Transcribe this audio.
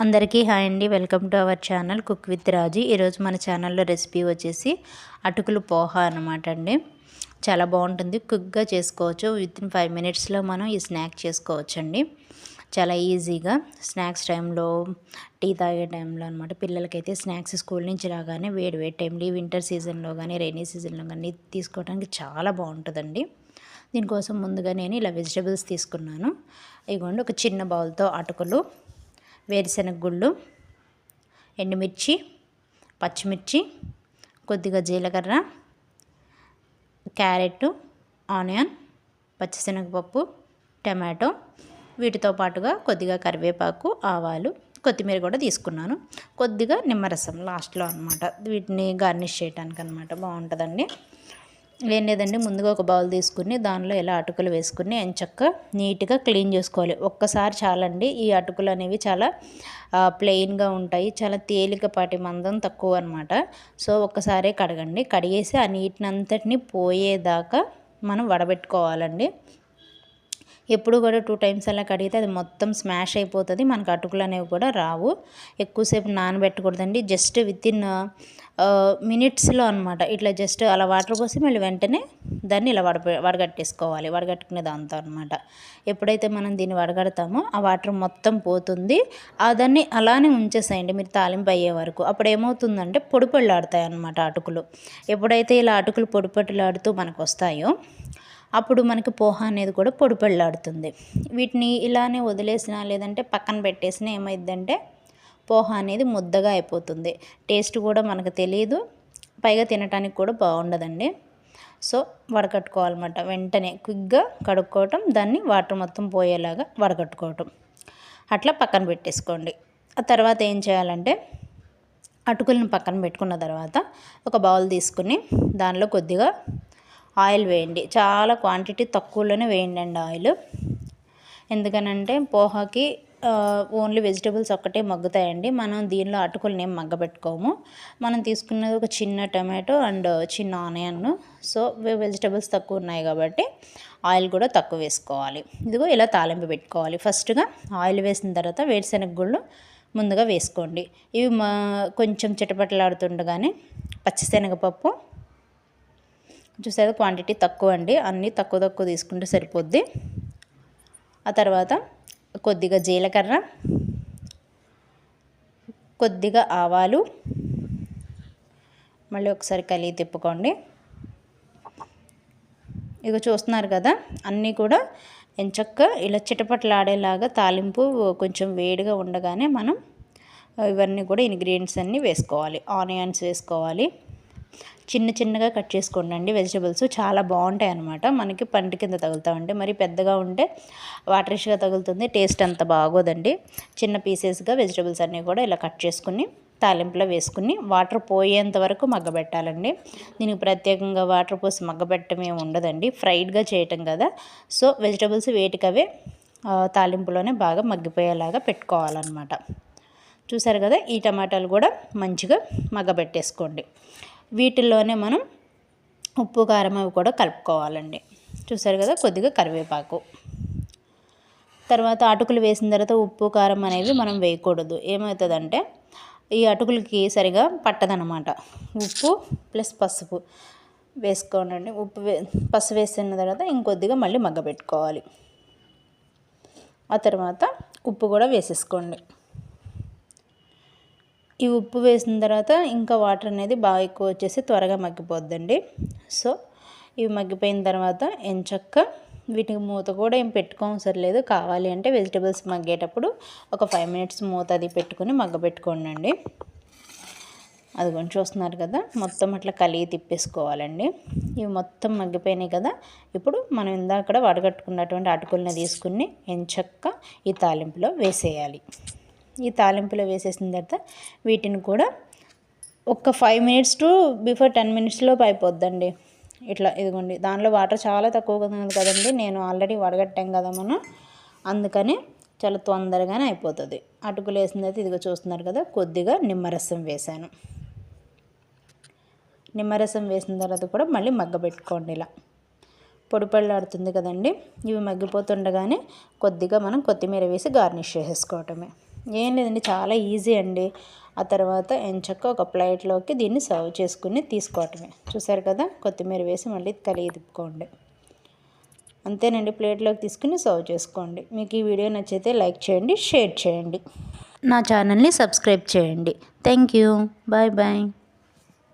అందరికీ హాయ్ అండి. Welcome to our channel cook with Raji. ఈరోజు మన ఛానల్లో రెసిపీ వచ్చేసి అటుకులు పోహా అనమాట అండి. చాలా బాగుంటుంది. కుక్గా చేసుకోవచ్చు. విత్ ఇన్ ఫైవ్ మినిట్స్లో మనం ఈ స్నాక్ చేసుకోవచ్చు అండి చాలా ఈజీగా స్నాక్స్ టైంలో టీ తాగే టైంలో అనమాట పిల్లలకైతే స్నాక్స్ స్కూల్ నుంచి రాగానే వేడి వేడి టైంలో వింటర్ సీజన్లో కానీ రైనీ సీజన్లో కానీ తీసుకోవడానికి చాలా బాగుంటుందండి. దీనికోసం ముందుగా నేను ఇలా వెజిటబుల్స్ తీసుకున్నాను. ఇదిగోండి ఒక చిన్న బౌల్తో అటుకులు వేరుశెనగ గుళ్ళు ఎండుమిర్చి పచ్చిమిర్చి కొద్దిగా జీలకర్ర క్యారెట్ ఆనియన్ పచ్చిశనగపప్పు టమాటో వీటితో పాటుగా కొద్దిగా కరివేపాకు ఆవాలు కొత్తిమీర కూడా తీసుకున్నాను. కొద్దిగా నిమ్మరసం లాస్ట్లో అనమాట వీటిని గార్నిష్ చేయడానికి అనమాట బాగుంటుందండి. ఏం లేదండి ముందుగా ఒక బౌల్ తీసుకుని దానిలో ఎలా అటుకులు వేసుకుని ఎంచక్క నీట్గా క్లీన్ చేసుకోవాలి. ఒక్కసారి చాలండి ఈ అటుకులు అనేవి చాలా ప్లెయిన్గా ఉంటాయి. చాలా తేలికపాటి మందం తక్కువ అనమాట సో ఒక్కసారే కడగండి. కడిగేసి ఆ నీటినంతటిని పోయేదాకా మనం వడబెట్టుకోవాలండి. ఎప్పుడు కూడా టూ టైమ్స్ అలా కడిగితే అది మొత్తం స్మాష్ అయిపోతుంది. మనకు అటుకులు అనేవి కూడా రావు. ఎక్కువసేపు నానబెట్టకూడదండి. జస్ట్ విత్ ఇన్ మినిట్స్లో అనమాట ఇట్లా జస్ట్ అలా వాటర్ పోసి మళ్ళీ వెంటనే దాన్ని ఇలా వడ వడగట్టేసుకోవాలి. వడగట్టుకునే దాంతో అనమాట ఎప్పుడైతే మనం దీన్ని వడగడతామో ఆ వాటర్ మొత్తం పోతుంది. ఆ దాన్ని అలానే ఉంచేసేయండి. మీరు తాలింపు అయ్యే వరకు. అప్పుడు ఏమవుతుందంటే పొడి పొళ్ళాడుతాయి అనమాట అటుకులు. ఎప్పుడైతే ఇలా అటుకులు పొడి మనకు వస్తాయో అప్పుడు మనకి పోహ అనేది కూడా పొడిపెళ్ళాడుతుంది. వీటిని ఇలానే వదిలేసినా లేదంటే పక్కన పెట్టేసినా ఏమైందంటే పోహ అనేది ముద్దగా అయిపోతుంది. టేస్ట్ కూడా మనకు తెలియదు పైగా తినడానికి కూడా బాగుండదండి. సో వడకట్టుకోవాలన్నమాట. వెంటనే క్విక్గా కడుక్కోవటం దాన్ని వాటర్ మొత్తం పోయేలాగా వడకట్టుకోవటం. అట్లా పక్కన పెట్టేసుకోండి. ఆ తర్వాత ఏం చేయాలంటే అటుకులను పక్కన పెట్టుకున్న తర్వాత ఒక బౌల్ తీసుకుని దానిలో కొద్దిగా ఆయిల్ వేయండి. చాలా క్వాంటిటీ తక్కువలోనే వేయండి అండి ఆయిల్. ఎందుకనంటే పోహాకి ఓన్లీ వెజిటబుల్స్ ఒక్కటే మగ్గుతాయండి. మనం దీనిలో అటుకులు ఏం మగ్గబెట్టుకోము. మనం తీసుకున్నది ఒక చిన్న టమాటో అండ్ చిన్న ఆనియన్. సో వెజిటబుల్స్ తక్కువ ఉన్నాయి కాబట్టి ఆయిల్ కూడా తక్కువ వేసుకోవాలి. ఇదిగో ఇలా తాలింపు పెట్టుకోవాలి. ఫస్ట్గా ఆయిల్ వేసిన తర్వాత వేరుశెనగ గుళ్ళు ముందుగా వేసుకోండి. ఇవి మా కొంచెం చిటపటలాడుతుండగానే పచ్చిశనగపప్పు చూసారు క్వాంటిటీ తక్కువ అండి. అన్నీ తక్కువ తక్కువ తీసుకుంటే సరిపోద్ది. ఆ తర్వాత కొద్దిగా జీలకర్ర కొద్దిగా ఆవాలు మళ్ళీ ఒకసారి కలిగి తిప్పుకోండి. ఇక చూస్తున్నారు కదా అన్నీ కూడా ఎంచక్క ఇలా చిటపట్లాడేలాగా తాలింపు కొంచెం వేడిగా ఉండగానే మనం ఇవన్నీ కూడా ఇంగ్రీడియంట్స్ అన్నీ వేసుకోవాలి. ఆనియన్స్ వేసుకోవాలి. చిన్న చిన్నగా కట్ చేసుకోండి వెజిటబుల్స్ చాలా బాగుంటాయి అనమాట మనకి పంట కింద తగులుతామండి. మరి పెద్దగా ఉంటే వాటరిష్గా తగులుతుంది. టేస్ట్ అంత బాగోదండి. చిన్న పీసెస్గా వెజిటబుల్స్ అన్నీ కూడా ఇలా కట్ చేసుకుని తాలింపులో వేసుకుని వాటర్ పోయేంత వరకు మగ్గబెట్టాలండి. దీనికి ప్రత్యేకంగా వాటర్ పోసి మగ్గబెట్టమే ఉండదండి. ఫ్రైడ్గా చేయటం కదా. సో వెజిటబుల్స్ వేటికవే తాలింపులోనే బాగా మగ్గిపోయేలాగా పెట్టుకోవాలన్నమాట. చూసారు కదా ఈ టమాటాలు కూడా మంచిగా మగ్గబెట్టేసుకోండి. వీటిల్లోనే మనం ఉప్పు కారం అవి కూడా కలుపుకోవాలండి. చూసారు కదా? కొద్దిగా కరివేపాకు. తర్వాత అటుకులు వేసిన తర్వాత ఉప్పు కారం అనేవి మనం వేయకూడదు. ఏమవుతుందంటే ఈ అటుకులకి సరిగా పట్టదనమాట ఉప్పు ప్లస్ పసుపు వేసుకోనండి. ఉప్పు వే పసుపు వేసిన తర్వాత ఇంకొద్దిగా మళ్ళీ మగ్గ పెట్టుకోవాలి ఆ తర్వాత ఉప్పు కూడా వేసేసుకోండి. ఈ ఉప్పు వేసిన తర్వాత ఇంకా వాటర్ అనేది బాగా ఎక్కువ వచ్చేసి త్వరగా మగ్గిపోద్దండి. సో ఇవి మగ్గిపోయిన తర్వాత ఎంచక్క వీటికి మూత కూడా ఏం పెట్టుకోవసరం లేదు కావాలి అంటే వెజిటబుల్స్ మగ్గేటప్పుడు ఒక ఫైవ్ మినిట్స్ మూత అది పెట్టుకుని మగ్గబెట్టుకోండి అండి అది కొంచెం చూస్తున్నారు కదా మొత్తం అట్లా కలిగి తిప్పేసుకోవాలండి. ఇవి మొత్తం మగ్గిపోయినాయి కదా ఇప్పుడు మనం ఇందాక వడగట్టుకున్నటువంటి అటుకులను తీసుకుని ఎంచక్క ఈ తాలింపులో వేసేయాలి. ఈ తాలింపులో వేసేసిన తర్వాత వీటిని కూడా ఒక five minutes to before ten మినిట్స్లో అయిపోద్దండి. ఇట్లా ఇదిగోండి దానిలో వాటర్ చాలా తక్కువగా ఉంది కదండి. నేను ఆల్రెడీ వడగట్టాం కదా మనం. అందుకని చాలా తొందరగానే అయిపోతుంది. అటుకులు వేసిన తర్వాత ఇదిగో చూస్తున్నారు కదా కొద్దిగా నిమ్మరసం వేసాను నిమ్మరసం వేసిన తర్వాత కూడా మళ్ళీ మగ్గబెట్టుకోండి ఇలా. పొడి పళ్ళాడుతుంది కదండి. ఇవి మగ్గిపోతుండగానే కొద్దిగా మనం కొత్తిమీర వేసి గార్నిష్ చేసేసుకోవటమే. ఏం లేదండి చాలా ఈజీ అండి. ఆ తర్వాత ఎంచక్క ఒక ప్లేట్లోకి దీన్ని సర్వ్ చేసుకుని తీసుకోవటమే. చూసారు కదా కొత్తిమీర వేసి మళ్ళీ కలిగి తిప్పుకోండి అంతేనండి ప్లేట్లోకి తీసుకుని సర్వ్ చేసుకోండి. మీకు ఈ వీడియో నచ్చితే లైక్ చేయండి షేర్ చేయండి. నా ఛానల్ని సబ్స్క్రైబ్ చేయండి. Thank you. Bye bye.